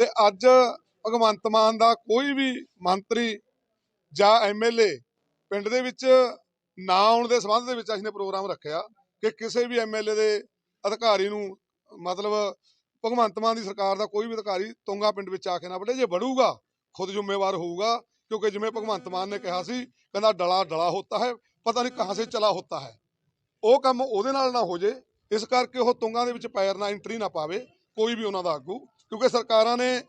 ਤੇ ਅੱਜ ਭਗਵੰਤ ਮਾਨ ਦਾ ਕੋਈ ਵੀ ਮੰਤਰੀ ਜਾਂ ਐਮਐਲਏ ਪਿੰਡ ਦੇ ਵਿੱਚ ਨਾ ਆਉਣ ਦੇ ਸੰਬੰਧ ਦੇ ਵਿੱਚ ਅਸੀਂ ਨੇ ਪ੍ਰੋਗਰਾਮ ਰੱਖਿਆ ਕਿ ਕਿਸੇ ਵੀ ਐਮਐਲਏ ਦੇ ਅਧਿਕਾਰੀ ਨੂੰ, ਮਤਲਬ ਭਗਵੰਤ ਮਾਨ ਦੀ ਸਰਕਾਰ ਦਾ ਕੋਈ ਵੀ ਅਧਿਕਾਰੀ ਤੁੰਗਾ ਪਿੰਡ ਵਿੱਚ ਆ ਕੇ ਨਾ ਵੜੇ ਜੇ ਵੜੂਗਾ ਖੁਦ ਜ਼ਿੰਮੇਵਾਰ ਹੋਊਗਾ, ਕਿਉਂਕਿ ਜਿਵੇਂ ਭਗਵੰਤ ਮਾਨ ਨੇ ਕਿਹਾ ਸੀ, ਕਹਿੰਦਾ ਡਲਾ ਡਲਾ ਹੋਤਾ ਹੈ, ਪਤਾ ਨਹੀਂ ਕਹਾਂ ਸੇ ਚਲਾ ਹੋਤਾ ਹੈ। ਉਹ ਕੰਮ ਉਹਦੇ ਨਾਲ ਨਾ ਹੋ ਜੇ, ਇਸ ਕਰਕੇ ਉਹ ਤੁੰਗਾਂ ਦੇ ਵਿੱਚ ਪੈਰ ਨਾ ਐਂਟਰੀ ਨਾ ਪਾਵੇ, ਕੋਈ ਵੀ ਉਹਨਾਂ ਦਾ ਆਗੂ। ਕਿਉਂਕਿ ਸਰਕਾਰਾਂ ਨੇ,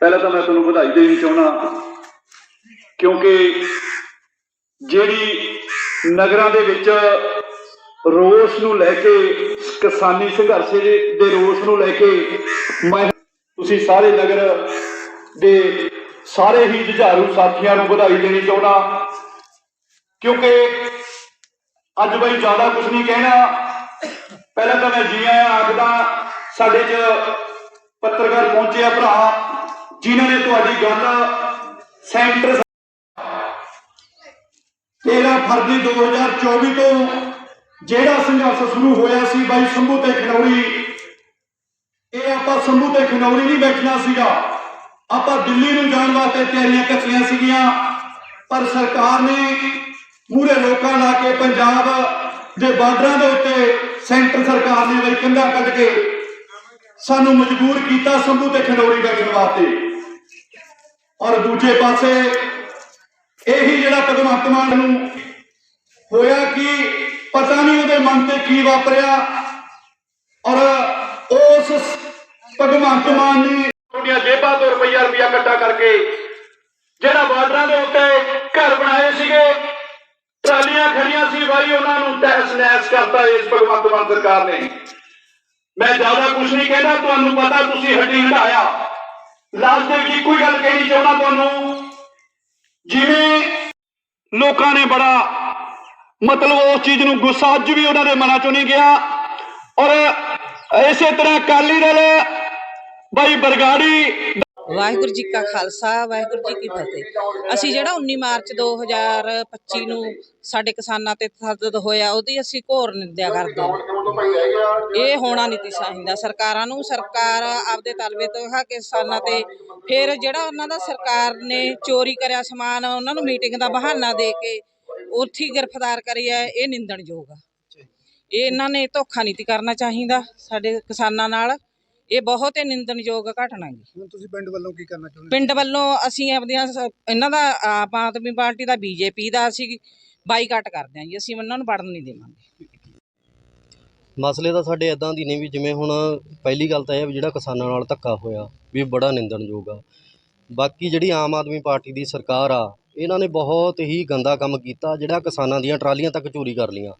ਪਹਿਲਾਂ ਤਾਂ ਮੈਂ ਤੁਹਾਨੂੰ ਵਧਾਈ ਦੇਣੀ ਚਾਹੁੰਦਾ ਕਿਉਂਕਿ ਜਿਹੜੀ ਨਗਰਾਂ ਦੇ ਵਿੱਚ ਰੋਸ ਨੂੰ ਲੈ ਕੇ, ਕਿਸਾਨੀ ਸੰਘਰਸ਼ ਦੇ ਰੋਸ ਨੂੰ ਲੈ ਕੇ ਮੈਂ ਤੁਸੀਂ ਸਾਰੇ ਨਗਰ ਦੇ ਸਾਰੇ ਹੀ ਜੁਝਾਰੂ ਸਾਥੀਆਂ ਨੂੰ ਵਧਾਈ ਦੇਣੀ ਚਾਹੁੰਦਾ। ਕਿਉਂਕਿ ਅੱਜ ਬਈ ਜ਼ਿਆਦਾ ਕੁਝ ਨਹੀਂ ਕਹਿਣਾ। ਪਹਿਲਾਂ ਤਾਂ ਮੈਂ ਜੀ ਆਇਆਂ ਆਖਦਾ, ਸਾਡੇ 'ਚ ਪੱਤਰਕਾਰ ਪਹੁੰਚੇ ਆ ਭਰਾ, ਜਿਨ੍ਹਾਂ ਨੇ ਤੁਹਾਡੀ ਗੱਲ ਸੈਂਟਰ 13 ਫਰਵਰੀ 2024 ਤੋਂ ਜਿਹੜਾ ਸੰਘਰਸ਼ ਸ਼ੁਰੂ ਹੋਇਆ ਸੀ ਬਾਈ ਸੰਭੂ ਤੇ ਖਨੌਰੀ ਇਹ ਆਪਾਂ ਸੰਭੂ ਤੇ ਖਨੌਰੀ ਨਹੀਂ ਬੈਠਣਾ ਸੀਗਾ। ਆਪਾਂ ਦਿੱਲੀ ਨੂੰ ਜਾਣ ਵਾਸਤੇ ਤਿਆਰੀਆਂ ਕੀਤੀਆਂ ਸੀਗੀਆਂ, ਪਰ ਸਰਕਾਰ ਨੇ ਮੂਰੇ ਲੋਕਾਂ ਲਾ ਕੇ ਪੰਜਾਬ ਦੇ ਬਾਰਡਰਾਂ ਦੇ ਉੱਤੇ ਸੈਂਟਰ ਸਰਕਾਰ ਨੇ ਬਈ ਕੰਧਾ ਕੱਢ ਕੇ ਸਾਨੂੰ ਮਜਬੂਰ ਕੀਤਾ ਸੰਭੂ ਤੇ ਖਨੌਰੀ ਬੈਠਣ ਵਾਸਤੇ। ਔਰ ਦੂਜੇ ਪਾਸੇ ਇਹੀ ਜਿਹੜਾ ਭਗਵੰਤ ਮਾਨ ਨੂੰ ਹੋਇਆ ਕਿ ਪਤਾ ਨਹੀਂ ਉਹਦੇ ਮਨ ਤੇ ਕੀ ਵਾਪਰਿਆ, ਔਰ ਉਸ ਭਗਵੰਤ ਮਾਨ ਨੇ ਤੁਹਾਡੀਆਂ ਜੇਬਾਂ ਤੋਂ ਰੁਪਈਆ ਰੁਪਈਆ ਇਕੱਠਾ ਕਰਕੇ ਜਿਹੜਾ ਬਾਰਡਰਾਂ ਦੇ ਉੱਤੇ ਘਰ ਬਣਾਏ ਸੀਗੇ, ਟਰਾਲੀਆਂ ਖੜੀਆਂ ਸੀ ਬਾਈ, ਉਹਨਾਂ ਨੂੰ ਤਹਿਸ ਨਹਿਸ ਕਰਤਾ ਇਸ ਭਗਵੰਤ ਮਾਨ ਸਰਕਾਰ ਨੇ। ਮੈਂ ਜ਼ਿਆਦਾ ਕੁਝ ਨਹੀਂ ਕਹਿੰਦਾ, ਤੁਹਾਨੂੰ ਪਤਾ ਤੁਸੀਂ ਹੱਡੀ ਹਟਾਇਆ ਲਾਸਟ ਦੇ ਵਿੱਚ ਇੱਕੋ ਗੱਲ ਕਹਿਣੀ ਚਾਹੁੰਦਾ ਤੁਹਾਨੂੰ? ਜਿਵੇਂ ਲੋਕਾਂ ਨੇ ਬੜਾ ਮਤਲਬ ਉਸ ਚੀਜ਼ ਨੂੰ ਗੁੱਸਾ, ਅੱਜ ਵੀ ਉਹਨਾਂ ਦੇ ਮਨਾਂ ਚੋਂ ਨਹੀਂ ਗਿਆ। ਔਰ ਇਸੇ ਤਰ੍ਹਾਂ ਅਕਾਲੀ ਦਲ ਬਾਈ ਬਰਗਾੜੀ। ਵਾਹਿਗੁਰੂ ਜੀ ਕਾ ਖਾਲਸਾ, ਵਾਹਿਗੁਰੂ ਜੀ ਕੀ ਫਤਿਹ। ਅਸੀਂ ਜਿਹੜਾ 19 ਮਾਰਚ 2025 ਨੂੰ ਸਾਡੇ ਕਿਸਾਨਾਂ ਤੇ ਤਸੱਦਦ ਹੋਇਆ, ਉਹਦੀ ਅਸੀਂ ਘੋਰ ਨਿੰਦਿਆ ਕਰਦੇ ਹਾਂ। ਇਹ ਹੋਣਾ ਨਹੀਂ ਚਾਹੀਦਾ। ਸਰਕਾਰਾਂ ਨੂੰ ਸਰਕਾਰ ਆਪਦੇ ਤਲਵੇ ਤੋਂ ਹੈ ਕਿਸਾਨਾਂ ਤੇ ਫਿਰ ਜਿਹੜਾ ਉਹਨਾਂ ਦਾ ਸਰਕਾਰ ਨੇ ਚੋਰੀ ਕਰਿਆ ਸਮਾਨ, ਉਹਨਾਂ ਨੂੰ ਮੀਟਿੰਗ ਦਾ ਬਹਾਨਾ ਦੇ ਕੇ ਉੱਥੇ ਗ੍ਰਿਫਤਾਰ ਕਰਿਆ ਇਹ ਨਿੰਦਣਯੋਗ ਆ। ਇਹ ਇਹਨਾਂ ਨੇ ਧੋਖਾ ਨਹੀਂ ਕਰਨਾ ਚਾਹੀਦਾ ਸਾਡੇ ਕਿਸਾਨਾਂ ਨਾਲ। ਇਹ ਬਹੁਤ ਹੀ ਨਿੰਦਣਯੋਗ ਘਟਨਾ ਗੀ ਹੁਣ ਤੁਸੀਂ ਪਿੰਡ ਵੱਲੋਂ ਕੀ ਕਰਨਾ ਚਾਹੁੰਦੇ ਪਿੰਡ ਵੱਲੋਂ ਅਸੀਂ ਆਪਦੀਆਂ ਸ- ਇਹਨਾਂ ਦਾ ਆਪ ਆਦਮੀ ਪਾਰਟੀ ਦਾ ਬੀਜੇਪੀ ਦਾ ਅਸੀਂ ਬਾਈਕਾਟ ਕਰਦੇ ਹਾਂ ਜੀ। ਅਸੀਂ ਉਹਨਾਂ ਨੂੰ ਵੜਨ ਨਹੀਂ ਦੇਵਾਂਗੇ। ਮਸਲੇ ਤਾਂ ਸਾਡੇ ਇਦਾਂ ਦੀ ਨੇ ਵੀ ਜਿਵੇਂ ਹੁਣ ਪਹਿਲੀ ਗੱਲ ਤਾਂ ਇਹ ਆ ਵੀ ਜਿਹੜਾ ਕਿਸਾਨਾਂ ਨਾਲ ਧੱਕਾ ਹੋਇਆ ਵੀ ਬੜਾ ਨਿੰਦਣਯੋਗ ਆ। ਬਾਕੀ ਜਿਹੜੀ ਆਮ ਆਦਮੀ ਪਾਰਟੀ ਦੀ ਸਰਕਾਰ ਆ ਇਹਨਾਂ ਨੇ ਬਹੁਤ ਹੀ ਗੰਦਾ ਕੰਮ ਕੀਤਾ ਜਿਹੜਾ ਕਿਸਾਨਾਂ ਦੀਆਂ ਟਰਾਲੀਆਂ ਤੱਕ ਚੋਰੀ ਕਰ ਲੀਆਂ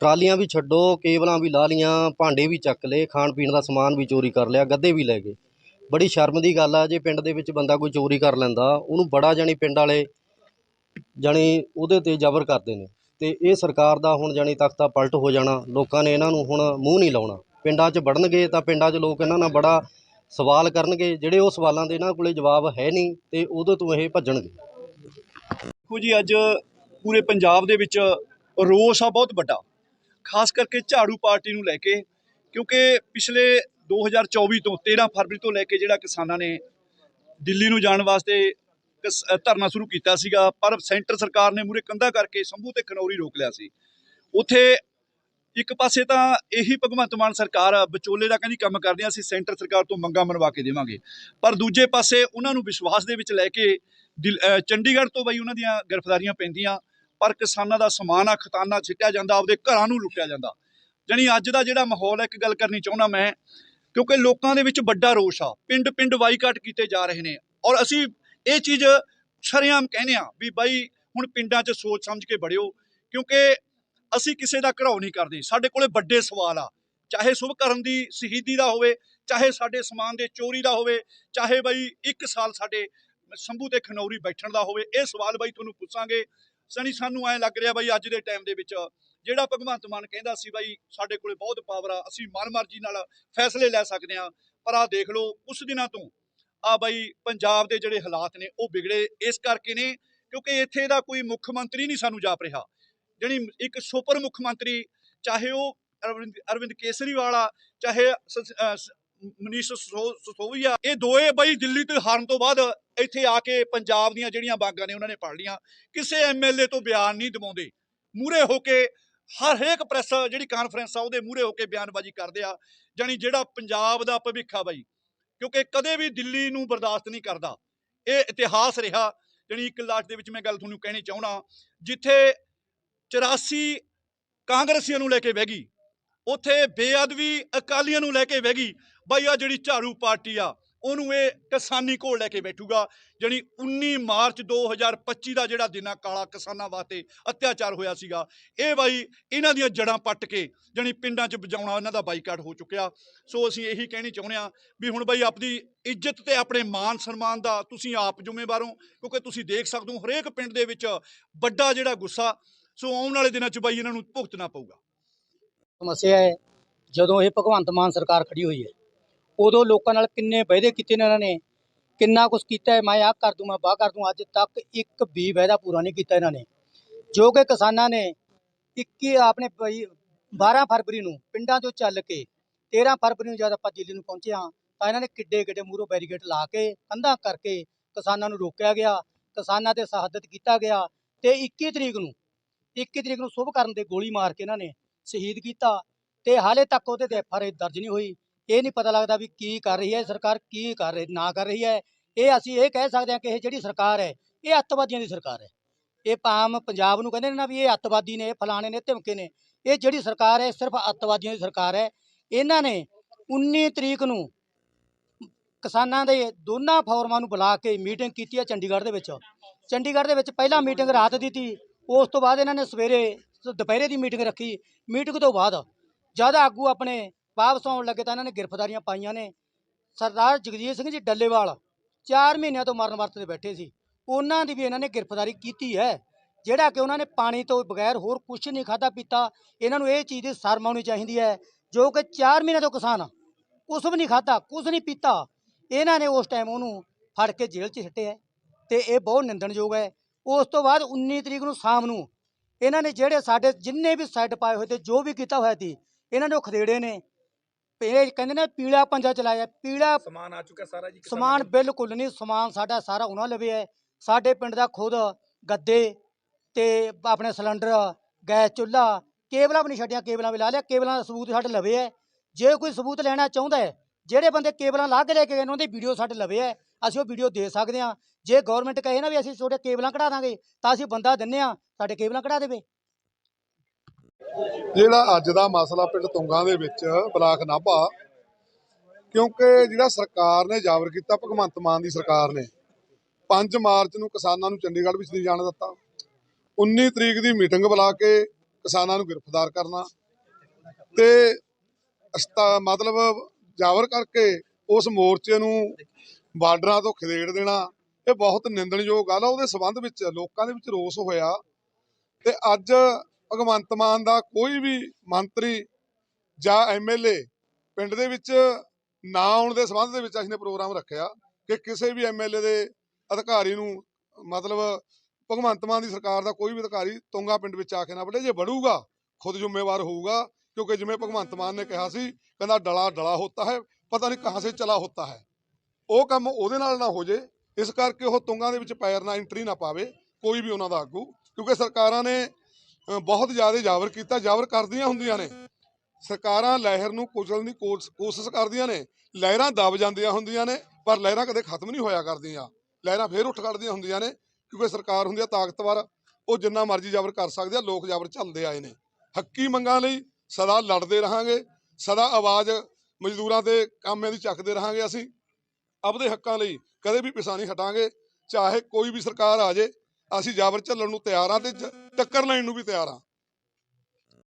ਟਰਾਲੀਆਂ ਵੀ ਛੱਡੋ, ਕੇਬਲਾਂ ਵੀ ਲਾ ਲੀਆਂ ਭਾਂਡੇ ਵੀ ਚੱਕ ਲਏ, ਖਾਣ ਪੀਣ ਦਾ ਸਮਾਨ ਵੀ ਚੋਰੀ ਕਰ ਲਿਆ, ਗੱਦੇ ਵੀ ਲੈ ਗਏ। ਬੜੀ ਸ਼ਰਮ ਦੀ ਗੱਲ ਆ, ਜੇ ਪਿੰਡ ਦੇ ਵਿੱਚ ਬੰਦਾ ਕੋਈ ਚੋਰੀ ਕਰ ਲੈਂਦਾ, ਉਹਨੂੰ ਬੜਾ ਜਾਣੀ ਪਿੰਡ ਵਾਲੇ ਜਾਣੀ ਉਹਦੇ ਤੇ ਜ਼ਬਰ ਕਰਦੇ ਨੇ। ਤੇ ਇਹ ਸਰਕਾਰ ਦਾ ਹੁਣ ਜਾਣੀ ਤਖਤਾ ਪਲਟ ਹੋ ਜਾਣਾ, ਲੋਕਾਂ ਨੇ ਇਹਨਾਂ ਨੂੰ ਹੁਣ ਮੂੰਹ ਨਹੀਂ ਲਾਉਣਾ। ਪਿੰਡਾਂ 'ਚ ਵੜਨਗੇ ਤਾਂ ਪਿੰਡਾਂ 'ਚ ਲੋਕ ਇਹਨਾਂ ਨਾਲ ਬੜਾ ਸਵਾਲ ਕਰਨਗੇ, ਜਿਹੜੇ ਉਹ ਸਵਾਲਾਂ ਦੇ ਇਹਨਾਂ ਕੋਲੇ ਜਵਾਬ ਹੈ ਨਹੀਂ ਤੇ ਉਹਦੇ ਤੋਂ ਇਹ ਭੱਜਣਗੇ। ਦੇਖੋ ਜੀ, ਅੱਜ ਪੂਰੇ ਪੰਜਾਬ ਦੇ ਵਿੱਚ ਰੋਸ ਆ, ਬਹੁਤ ਵੱਡਾ। ਖਾਸ ਕਰਕੇ ਝਾੜੂ ਪਾਰਟੀ ਨੂੰ ਲੈ ਕੇ, ਕਿਉਂਕਿ ਪਿਛਲੇ 2024 ਤੋਂ 13 ਫਰਵਰੀ ਤੋਂ ਲੈ ਕੇ ਜਿਹੜਾ ਕਿਸਾਨਾਂ ਨੇ ਦਿੱਲੀ ਨੂੰ ਜਾਣ ਵਾਸਤੇ ਕਿਸ- ਧਰਨਾ ਸ਼ੁਰੂ ਕੀਤਾ ਸੀਗਾ, ਪਰ ਸੈਂਟਰ ਸਰਕਾਰ ਨੇ ਮੂਰੇ ਕੰਧਾ ਕਰਕੇ ਸੰਭੂ ਤੇ ਖਨੌਰੀ ਰੋਕ ਲਿਆ ਸੀ। ਉੱਥੇ ਇੱਕ ਪਾਸੇ ਤਾਂ ਇਹੀ ਭਗਵੰਤ ਮਾਨ ਸਰਕਾਰ ਵਿਚੋਲੇ ਦਾ ਕਹਿੰਦੀ ਕੰਮ ਕਰਦੇ ਆ, ਅਸੀਂ ਸੈਂਟਰ ਸਰਕਾਰ ਤੋਂ ਮੰਗਾਂ ਮਨਵਾ ਕੇ ਦੇਵਾਂਗੇ। ਪਰ ਦੂਜੇ ਪਾਸੇ ਉਹਨਾਂ ਨੂੰ ਵਿਸ਼ਵਾਸ ਦੇ ਵਿੱਚ ਲੈ ਕੇ ਦਿਲ- ਚੰਡੀਗੜ੍ਹ ਤੋਂ ਬਈ ਉਹਨਾਂ ਦੀਆਂ ਗ੍ਰਿਫਤਾਰੀਆਂ ਪੈਂਦੀਆਂ। ਪਰ ਕਿਸਾਨਾਂ ਦਾ ਸਮਾਨ ਆ, ਖਤਾਨਾ ਛਿੱਟਿਆ ਜਾਂਦਾ, ਆਪਦੇ ਘਰਾਂ ਨੂੰ ਲੁੱਟਿਆ ਜਾਂਦਾ। ਜਾਣੀ ਅੱਜ ਦਾ ਜਿਹੜਾ ਮਾਹੌਲ ਹੈ, ਇੱਕ ਗੱਲ ਕਰਨੀ ਚਾਹੁੰਦਾ ਮੈਂ, ਕਿਉਂਕਿ ਲੋਕਾਂ ਦੇ ਵਿੱਚ ਵੱਡਾ ਰੋਸ਼ ਆ। ਪਿੰਡ ਪਿੰਡ ਵਾਈਕਾਟ ਕੀਤੇ ਜਾ ਰਹੇ ਨੇ। ਔਰ ਅਸੀਂ ਇਹ ਚੀਜ਼ ਸ਼ਰੇਆਮ ਕਹਿੰਦੇ ਆ ਵੀ ਬਾਈ, ਹੁਣ ਪਿੰਡਾਂ 'ਚ ਸੋਚ ਸਮਝ ਕੇ ਬੜਿਓ, ਕਿਉਂਕਿ ਅਸੀਂ ਕਿਸੇ ਦਾ ਘਰਾਓ ਨਹੀਂ ਕਰਦੇ। ਸਾਡੇ ਕੋਲੇ ਵੱਡੇ ਸਵਾਲ ਆ। ਚਾਹੇ ਸੁਭ ਕਰਨ ਦੀ ਸ਼ਹੀਦੀ ਦਾ ਹੋਵੇ, ਚਾਹੇ ਸਾਡੇ ਸਮਾਨ ਦੇ ਚੋਰੀ ਦਾ ਹੋਵੇ, ਚਾਹੇ ਬਾਈ ਇੱਕ ਸਾਲ ਸਾਡੇ ਸੰਭੂ ਤੇ ਖਨੌਰੀ ਬੈਠਣ ਦਾ ਹੋਵੇ, ਇਹ ਸਵਾਲ ਬਾਈ ਤੁਹਾਨੂੰ ਪੁੱਛਾਂਗੇ। ਸਣੀ ਸਾਨੂੰ ਐ ਲੱਗ ਰਿਹਾ ਬਾਈ ਅੱਜ ਦੇ ਟਾਈਮ ਦੇ ਵਿੱਚ ਜਿਹੜਾ ਭਗਵੰਤ ਮਾਨ ਕਹਿੰਦਾ ਸੀ ਬਾਈ ਸਾਡੇ ਕੋਲੇ ਬਹੁਤ ਪਾਵਰ ਆ, ਅਸੀਂ ਮਨਮਰਜ਼ੀ ਨਾਲ ਫੈਸਲੇ ਲੈ ਸਕਦੇ ਆ ਪਰ ਆ ਦੇਖ ਲਓ ਕੁਝ ਦਿਨਾਂ ਤੋਂ ਆ ਬਾਈ ਪੰਜਾਬ ਦੇ ਜਿਹੜੇ ਹਾਲਾਤ ਨੇ ਉਹ ਵਿਗੜੇ, ਇਸ ਕਰਕੇ ਨੇ ਕਿਉਂਕਿ ਇੱਥੇ ਦਾ ਕੋਈ ਮੁੱਖ ਮੰਤਰੀ ਨਹੀਂ ਸਾਨੂੰ ਜਾਪ ਰਿਹਾ। ਜਿਹੜੀ ਇੱਕ ਸੁਪਰ ਮੁੱਖ ਮੰਤਰੀ, ਚਾਹੇ ਉਹ ਅਰਵਿੰਦ ਅਰਵਿੰਦ ਕੇਸਰੀਵਾਲ ਆ, ਚਾਹੇ ਮਨੀਸ਼ ਸਿਸੋ- ਇਹ ਦੋਏ ਬਈ ਦਿੱਲੀ ਤੋਂ ਹਾਰਨ ਤੋਂ ਬਾਅਦ ਇੱਥੇ ਆ ਕੇ ਪੰਜਾਬ ਦੀਆਂ ਜਿਹੜੀਆਂ ਬਾਗਾਂ ਨੇ ਉਹਨਾਂ ਨੇ ਪੜ ਲੀਆਂ ਕਿਸੇ ਐਮਐਲਏ ਤੋਂ ਬਿਆਨ ਨਹੀਂ ਦਵਾਉਂਦੇ। ਮੂਰੇ ਹੋ ਕੇ ਹਰ ਹਰੇਕ ਪ੍ਰੈਸ ਜਿਹੜੀ ਕਾਨਫਰੰਸ ਆ, ਉਹਦੇ ਮੂਰੇ ਹੋ ਕੇ ਬਿਆਨਬਾਜ਼ੀ ਕਰਦੇ ਆ। ਜਾਣੀ ਜਿਹੜਾ ਪੰਜਾਬ ਦਾ ਭਵਿੱਖ ਆ ਬਾਈ। ਕਿਉਂਕਿ ਕਦੇ ਵੀ ਦਿੱਲੀ ਨੂੰ ਬਰਦਾਸ਼ਤ ਨਹੀਂ ਕਰਦਾ। ਇਹ ਇਤਿਹਾਸ ਰਿਹਾ। ਜਾਣੀ ਇੱਕ ਲਾਟ ਦੇ ਵਿੱਚ ਮੈਂ ਗੱਲ ਤੁਹਾਨੂੰ ਕਹਿਣੀ ਚਾਹਣਾ ਜਿੱਥੇ 84 ਕਾਂਗਰਸੀਆਂ ਨੂੰ ਲੈ ਕੇ ਬਹਿ ਗਈ। ਉੱਥੇ ਬੇਅਦਬੀ ਅਕਾਲੀਆਂ ਨੂੰ ਲੈ ਕੇ ਬਹਿ ਗਈ। ਬਾਈ ਆ ਜਿਹੜੀ ਝਾੜੂ ਪਾਰਟੀ ਆ, ਉਹਨੂੰ ਇਹ ਕਿਸਾਨੀ ਕੋਲ ਲੈ ਕੇ ਬੈਠੂਗਾ, ਜਾਣੀ 19 ਮਾਰਚ 2025 ਦਾ ਜਿਹੜਾ ਦਿਨ ਆ, ਕਾਲਾ ਕਿਸਾਨਾਂ ਵਾਸਤੇ ਅਤਿਆਚਾਰ ਹੋਇਆ ਸੀਗਾ। ਇਹ ਬਾਈ ਇਹਨਾਂ ਦੀਆਂ ਜੜਾਂ ਪੱਟ ਕੇ, ਜਾਣੀ ਪਿੰਡਾਂ 'ਚ ਬਜਾਉਣਾ ਇਹਨਾਂ ਦਾ ਬਾਈਕਾਟ ਹੋ ਚੁੱਕਿਆ। ਸੋ ਅਸੀਂ ਇਹੀ ਕਹਿਣੀ ਚਾਹੁੰਦੇ ਆ ਵੀ ਹੁਣ ਬਾਈ ਆਪਣੀ ਇੱਜ਼ਤ ਤੇ ਆਪਣੇ ਮਾਨ ਸਨਮਾਨ ਦਾ ਤੁਸੀਂ ਆਪ ਜ਼ਿੰਮੇਵਾਰ ਹੋ, ਕਿਉਂਕਿ ਤੁਸੀਂ ਦੇਖ ਸਕਦੇ ਹੋ ਹਰੇਕ ਪਿੰਡ ਦੇ ਵਿੱਚ ਵੱਡਾ ਜਿਹੜਾ ਗੁੱਸਾ, ਸੋ ਆਉਣ ਵਾਲੇ ਦਿਨਾਂ 'ਚ ਬਾਈ ਇਹਨਾਂ ਨੂੰ ਭੁਗਤਣਾ ਪਊਗਾ। ਸਮੱਸਿਆ ਹੈ ਜਦੋਂ ਇਹ ਭਗਵੰਤ ਮਾਨ ਸਰਕਾਰ ਖੜੀ ਹੋਈ ਹੈ ਉਦੋਂ ਲੋਕਾਂ ਨਾਲ ਕਿੰਨੇ ਵਾਅਦੇ ਕੀਤੇ ਨੇ ਇਹਨਾਂ ਨੇ, ਕਿੰਨਾ ਕੁਝ ਕੀਤਾ ਹੈ, ਮੈਂ ਆਹ ਕਰ ਦੂੰ, ਮੈਂ ਬਾਹ ਕਰ ਦੂੰ, ਅੱਜ ਤੱਕ ਇੱਕ ਵੀ ਵਾਅਦਾ ਪੂਰਾ ਨਹੀਂ ਕੀਤਾ ਇਹਨਾਂ ਨੇ। ਜੋ ਕਿ ਕਿਸਾਨਾਂ ਨੇ 21 ਆਪਣੇ ਭਾਈ 12 ਫਰਵਰੀ ਨੂੰ ਪਿੰਡਾਂ ਤੋਂ ਚੱਲ ਕੇ 13 ਫਰਵਰੀ ਨੂੰ ਜਦ ਆਪਾਂ ਦਿੱਲੀ ਨੂੰ ਪਹੁੰਚੇ ਹਾਂ, ਤਾਂ ਇਹਨਾਂ ਨੇ ਕਿੱਡੇ ਕਿੱਡੇ ਮੂਰੋ ਬੈਰੀਕੇਡ ਲਾ ਕੇ ਕੰਧਾਂ ਕਰਕੇ ਕਿਸਾਨਾਂ ਨੂੰ ਰੋਕਿਆ ਗਿਆ, ਕਿਸਾਨਾਂ ਤੇ ਸ਼ਹਾਦਤ ਕੀਤਾ ਗਿਆ ਤੇ 21 ਤਰੀਕ ਨੂੰ 21 ਤਰੀਕ ਨੂੰ ਸ਼ੁਭ ਕਰਨ ਦੇ ਗੋਲੀ ਮਾਰ ਕੇ ਇਹਨਾਂ ਨੇ ਸ਼ਹੀਦ ਕੀਤਾ ਤੇ ਹਾਲੇ ਤੱਕ ਉਹਦੇ ਤੇ ਐਫਆਰਆਈ ਦਰਜ ਨਹੀਂ ਹੋਈ। ਇਹ ਨਹੀਂ ਪਤਾ ਲੱਗਦਾ ਵੀ ਕੀ ਕਰ ਰਹੀ ਹੈ, ਸਰਕਾਰ ਕੀ ਕਰ ਰਹੀ, ਨਾ ਕਰ ਰਹੀ ਹੈ। ਇਹ ਅਸੀਂ ਇਹ ਕਹਿ ਸਕਦੇ ਹਾਂ ਕਿ ਇਹ ਜਿਹੜੀ ਸਰਕਾਰ ਹੈ, ਇਹ ਅੱਤਵਾਦੀਆਂ ਦੀ ਸਰਕਾਰ ਹੈ। ਇਹ ਪਾਮ ਪੰਜਾਬ ਨੂੰ ਕਹਿੰਦੇ ਨੇ ਨਾ ਵੀ ਇਹ ਅੱਤਵਾਦੀ ਨੇ ਫਲਾਣੇ ਨੇ, ਧਮਕੇ ਨੇ। ਇਹ ਜਿਹੜੀ ਸਰਕਾਰ ਹੈ ਸਿਰਫ ਅੱਤਵਾਦੀਆਂ ਦੀ ਸਰਕਾਰ ਹੈ। ਇਹਨਾਂ ਨੇ 19 ਤਰੀਕ ਨੂੰ ਕਿਸਾਨਾਂ ਦੇ ਦੋਨਾਂ ਫੋਰਮਾਂ ਨੂੰ ਬੁਲਾ ਕੇ ਮੀਟਿੰਗ ਕੀਤੀ ਹੈ ਚੰਡੀਗੜ੍ਹ ਦੇ ਵਿੱਚ। ਚੰਡੀਗੜ੍ਹ ਦੇ ਵਿੱਚ ਪਹਿਲਾਂ ਮੀਟਿੰਗ ਰਾਤ ਦੀ ਤੀ, ਉਸ ਤੋਂ ਬਾਅਦ ਇਹਨਾਂ ਨੇ ਸਵੇਰੇ, ਦੁਪਹਿਰੇ ਦੀ ਮੀਟਿੰਗ ਰੱਖੀ। ਮੀਟਿੰਗ ਤੋਂ ਬਾਅਦ ਜਦ ਆਗੂ ਆਪਣੇ ਵਾਪਸ ਆਉਣ ਲੱਗੇ ਤਾਂ ਇਹਨਾਂ ਨੇ ਗ੍ਰਿਫਤਾਰੀਆਂ ਪਾਈਆਂ ਨੇ। ਸਰਦਾਰ ਜਗਜੀਤ ਸਿੰਘ ਜੀ ਡੱਲੇਵਾਲ 4 ਮਹੀਨਿਆਂ ਤੋਂ ਮਰਨ ਵਰਤ ਤੇ ਬੈਠੇ ਸੀ। ਉਹਨਾਂ ਦੀ ਵੀ ਇਹਨਾਂ ਨੇ ਗ੍ਰਿਫਤਾਰੀ ਕੀਤੀ ਹੈ, ਜਿਹੜਾ ਕਿ ਉਹਨਾਂ ਨੇ ਪਾਣੀ ਤੋਂ ਬਗੈਰ ਹੋਰ ਕੁਝ ਨਹੀਂ ਖਾਦਾ ਪੀਤਾ। ਇਹਨਾਂ ਨੂੰ ਇਹ ਚੀਜ਼ ਦੀ ਸ਼ਰਮ ਆਉਣੀ ਚਾਹੀਦੀ ਹੈ, ਜੋ ਕਿ 4 ਮਹੀਨੇ ਤੋਂ ਕਿਸਾਨ ਕੁਝ ਵੀ ਨਹੀਂ ਖਾਦਾ ਕੁਝ ਨਹੀਂ ਪੀਤਾ। ਇਹਨਾਂ ਨੇ ਉਸ ਟਾਈਮ ਉਹਨੂੰ ਫੜ ਕੇ ਜੇਲ੍ਹ 'ਚ ਸਿੱਟਿਆ ਹੈ ਤੇ ਇਹ ਬਹੁਤ ਨਿੰਦਣਯੋਗ ਹੈ। ਉਸ ਤੋਂ ਬਾਅਦ 19 ਤਰੀਕ ਨੂੰ ਸ਼ਾਮ ਨੂੰ ਇਹਨਾਂ ਨੇ ਜਿਹੜੇ ਸਾਡੇ ਜਿੰਨੇ ਵੀ ਸੈੱਟ ਪਾਏ ਹੋਏ ਤੇ ਜੋ ਵੀ ਕੀਤਾ ਹੋਇਆ ਸੀ, ਇਹਨਾਂ ਨੇ ਉਹ ਖਦੇੜੇ ਨੇ। ਇਹ ਕਹਿੰਦੇ ਨੇ ਪੀਲਾ ਪੰਜਾ ਚਲਾਇਆ ਪੀਲਾ ਸਮਾਨ ਆ ਚੁੱਕਾ ਸਾਰਾ ਜੀ ਸਮਾਨ ਬਿਲਕੁਲ ਨਹੀਂ ਸਮਾਨ ਸਾਡਾ ਸਾਰਾ ਉਹਨਾਂ ਲਵੇ ਹੈ। ਸਾਡੇ ਪਿੰਡ ਦਾ ਖੁਦ ਗੱਦੇ ਤੇ ਆਪਣੇ ਸਿਲੰਡਰ ਗੈਸ ਚੁੱਲ੍ਹਾ ਕੇਬਲਾਂ ਵੀ ਨਹੀਂ ਛੱਡੀਆਂ ਕੇਬਲਾਂ ਵੀ ਲਾ ਲਿਆ ਕੇਬਲਾਂ ਦਾ ਸਬੂਤ ਸਾਡੇ ਲਵੇ ਹੈ। ਜੇ ਕੋਈ ਸਬੂਤ ਲੈਣਾ ਚਾਹੁੰਦਾ ਹੈ ਜਿਹੜੇ ਬੰਦੇ ਕੇਬਲਾਂ ਲਾ ਕੇ ਲੈ ਕੇ ਗਏ ਨੇ ਉਹਦੀ ਵੀਡੀਓ ਸਾਡੇ ਲਵੇ ਹੈ ਅਸੀਂ ਉਹ ਵੀਡੀਓ ਦੇ ਸਕਦੇ ਹਾਂ। ਜੇ ਗਵਰਨਮੈਂਟ ਕਹੇ ਨਾ ਵੀ ਅਸੀਂ ਤੁਹਾਡੇ ਕੇਬਲਾਂ ਕਢਾ ਦਾਂਗੇ ਤਾਂ ਅਸੀਂ ਬੰਦਾ ਦਿੰਨੇ ਆ ਸਾਡੇ ਕੇਬਲਾਂ ਕਢਾ ਦੇਵੇ। ਜਿਹੜਾ ਅੱਜ ਦਾ ਮਸਲਾ ਪਿੰਡ ਤੁੰਗਾ ਦੇ ਵਿੱਚ ਬਲਾਕ ਨਾਭਾ, ਕਿਉਂਕਿ ਜਿਹੜਾ ਸਰਕਾਰ ਨੇ ਜਾਬਰ ਕੀਤਾ, ਭਗਵੰਤ ਮਾਨ ਦੀ ਸਰਕਾਰ ਨੇ 5 ਮਾਰਚ ਨੂੰ ਕਿਸਾਨਾਂ ਨੂੰ ਚੰਡੀਗੜ੍ਹ ਵਿੱਚ ਨਹੀਂ ਜਾਣ ਦਿੱਤਾ। 19 ਤਰੀਕ ਦੀ ਮੀਟਿੰਗ ਬੁਲਾ ਕੇ ਕਿਸਾਨਾਂ ਨੂੰ ਗ੍ਰਿਫਤਾਰ ਕਰਨਾ ਤੇ ਮਤਲਬ ਜਾਵਰ ਕਰਕੇ ਉਸ ਮੋਰਚੇ ਨੂੰ ਬਾਰਡਰਾਂ ਤੋਂ ਖਦੇੜ ਦੇਣਾ, ਇਹ ਬਹੁਤ ਨਿੰਦਣਯੋਗ ਗੱਲ ਆ। ਉਹਦੇ ਸਬੰਧ ਵਿੱਚ ਲੋਕਾਂ ਦੇ ਵਿੱਚ ਰੋਸ ਹੋਇਆ ਤੇ ਅੱਜ ਭਗਵੰਤ ਮਾਨ ਦਾ ਕੋਈ ਵੀ ਮੰਤਰੀ ਜਾਂ ਐਮਐਲਏ ਪਿੰਡ ਦੇ ਵਿੱਚ ਨਾ ਆਉਣ ਦੇ ਸੰਬੰਧ ਦੇ ਵਿੱਚ ਅਸੀਂ ਨੇ ਪ੍ਰੋਗਰਾਮ ਰੱਖਿਆ ਕਿ ਕਿਸੇ ਵੀ ਐਮਐਲਏ ਦੇ ਅਧਿਕਾਰੀ ਨੂੰ, ਮਤਲਬ ਭਗਵੰਤ ਮਾਨ ਦੀ ਸਰਕਾਰ ਦਾ ਕੋਈ ਵੀ ਅਧਿਕਾਰੀ ਤੁੰਗਾ ਪਿੰਡ ਵਿੱਚ ਆ ਕੇ ਨਾ ਵੜੇ ਜੇ ਵੜੂਗਾ ਖੁਦ ਜ਼ਿੰਮੇਵਾਰ ਹੋਊਗਾ, ਕਿਉਂਕਿ ਜਿਵੇਂ ਭਗਵੰਤ ਮਾਨ ਨੇ ਕਿਹਾ ਸੀ, ਕਹਿੰਦਾ ਡਲਾ ਡਲਾ ਹੋਤਾ ਹੈ, ਪਤਾ ਨਹੀਂ ਕਹਾਂ ਸੇ ਚਲਾ ਹੋਤਾ ਹੈ। ਉਹ ਕੰਮ ਉਹਦੇ ਨਾਲ ਨਾ ਹੋ ਜੇ, ਇਸ ਕਰਕੇ ਉਹ ਤੁੰਗਾਂ ਦੇ ਵਿੱਚ ਪੈਰ ਨਾ ਐਂਟਰੀ ਨਾ ਪਾਵੇ, ਕੋਈ ਵੀ ਉਹਨਾਂ ਦਾ ਆਗੂ, ਕਿਉਂਕਿ ਸਰਕਾਰਾਂ ਨੇ ਬਹੁਤ ਜ਼ਿਆਦਾ ਜਾਵਰ ਕੀਤਾ ਜਾਵਰ ਕਰਦੀਆਂ ਹੁੰਦੀਆਂ ਨੇ। ਸਰਕਾਰਾਂ ਲਹਿਰ ਨੂੰ ਕੁਚਲਣ ਦੀ ਕੋਸ਼- ਕੋਸ਼ਿਸ਼ ਕਰਦੀਆਂ ਨੇ। ਲਹਿਰਾਂ ਦਬ ਜਾਂਦੀਆਂ ਹੁੰਦੀਆਂ ਨੇ, ਪਰ ਲਹਿਰਾਂ ਕਦੇ ਖਤਮ ਨਹੀਂ ਹੋਇਆ ਕਰਦੀਆਂ। ਲਹਿਰਾਂ ਫੇਰ ਉੱਠ ਖੜਦੀਆਂ ਹੁੰਦੀਆਂ ਨੇ, ਕਿਉਂਕਿ ਸਰਕਾਰ ਹੁੰਦੀ ਆ ਤਾਕਤਵਰ। ਉਹ ਜਿੰਨਾ ਮਰਜ਼ੀ ਜਾਬਰ ਕਰ ਸਕਦੇ ਆ, ਲੋਕ ਜਾਬਰ ਝੱਲਦੇ ਆਏ ਨੇ। ਹੱਕੀ ਮੰਗਾਂ ਲਈ ਸਦਾ ਲੜਦੇ ਰਹਾਂਗੇ, ਸਦਾ ਆਵਾਜ਼ ਮਜ਼ਦੂਰਾਂ ਦੇ ਕਾਮਿਆਂ ਦੀ ਚੱਕਦੇ ਰਹਾਂਗੇ ਅਸੀਂ। ਆਪਦੇ ਹੱਕਾਂ ਲਈ ਕਦੇ ਵੀ ਪਿਛਾ ਨਹੀਂ ਹਟਾਂਗੇ, ਚਾਹੇ ਕੋਈ ਵੀ ਸਰਕਾਰ ਆ ਜੇ। ਅਸੀਂ ਜਾਬਰ ਝੱਲਣ ਨੂੰ ਤਿਆਰ ਆ ਤੇ ਜ- ਟੱਕਰ ਲੈਣ ਨੂੰ ਵੀ ਤਿਆਰ ਆ।